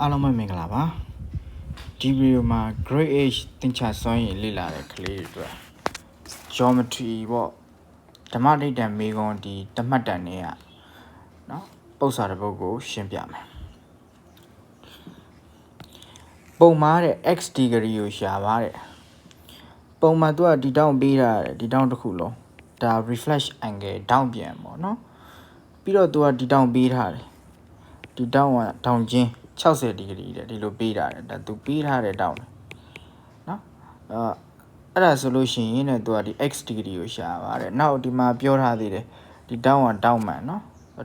အားလုံးပဲမင်္ဂလာပါဒီဗီဒီယိုမှာ grade H သင်္ချာစွမ်းရည်လေ့လာတဲ့ကလေးတွေအတွက် geometry ပေါ့ဓမ္မဒိဋ္ဌံမေကွန်ဒီတမတ်တန်တွေကနော်ပု္ပ္ပစာတစ်ပုဒ်ကို ရှင်းပြမယ်ပုံမှားတဲ့ x degree ကိုရှာပါတဲ့ပုံမှာသူကဒီတောင်းပေးတာတဲ့ဒီတောင်းတစ်ခုလုံးဒါ reflex angle တောင်းပြန်ပေါ့နော်ပြီးတော့သူကဒီတောင်းပေးထားတယ်ဒီတောင်းကတောင်ချင်း 60ဒီဂရီတဲ့ဒီလိုပေးတာတဲ့ဒါသူပေးထားတဲ့တောင်းတယ်နော်အဲအဲ့ဒါဆိုလို့ရှိရင်တဲ့သူကဒီ x ဒီဂရီကိုရှာပါတဲ့နောက်ဒီမှာပြောထားသေးတယ်ဒီတောင်းကတောင်းမှန်နော်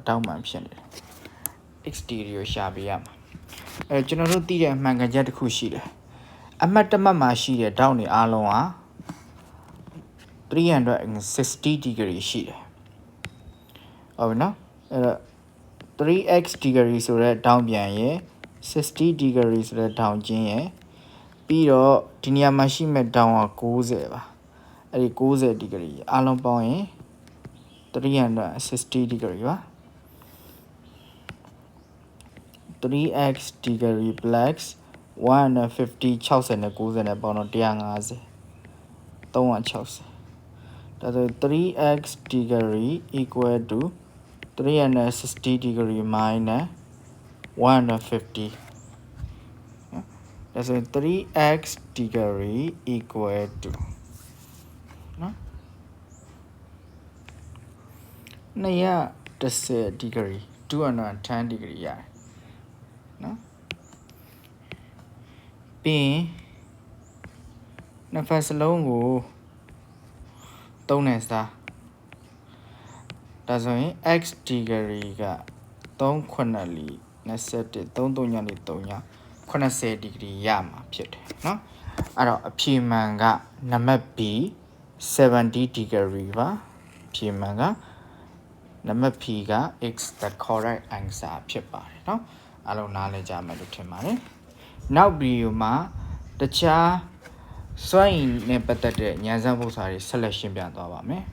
တောင်းမှန်ဖြစ်နေတယ် x ဒီဂရီကိုရှာပေးရမှာအဲကျွန်တော်တို့သိတဲ့အမှန်ကန်ချက်တစ်ခုရှိတယ်အမှတ်တစ်မှတ်မှာရှိတဲ့တောင်းတွေအားလုံးဟာ360 degree ရှိတယ်ဟုတ်ပြီနော်အဲ့တော့ 3x degree ဆိုတဲ့တောင်းပြန်ရယ် 60 degree ဆိုတဲ့တောင်းချင်းရယ်ပြီးတော့ဒီနေရာမှာရှိမဲ့တောင်းက90ပါအဲ့ဒီ90 degree အားလုံးပေါင်းရင်360 degree ပါ 3x degree plus 150 60နဲ့90နဲ့ပေါင်းတော့150 360ဒါဆို 3x degree equal to 360 degree minus 150နော်ဒါဆိုရင် 3x degree equal to နော်210 degree 210 degree ရတယ်နော်ပြီးရင်နှစ်ဖက်စလုံးကိုသုံးနဲ့စားဒါဆိုရင် x degree က3ခွနလီ 27 3 3ညနေ3ည80 degree ရမှာဖြစ်တယ်เนาะအဲ့တော့အဖြေမှန်ကနံပါတ် B 70 degree ပါအဖြေမှန်ကနံပါတ် P က x the correct answer ဖြစ်ပါတယ်เนาะအားလုံးနားလည်ကြမယ်လို့ထင်ပါတယ်နောက်ဗီဒီယိုမှာတခြားစွမ်းရည်နဲ့ပတ်သက်တဲ့ဉာဏ်စမ်းပု္ပ္ပစာတွေဆက်လက်ရှင်းပြသွားပါမယ်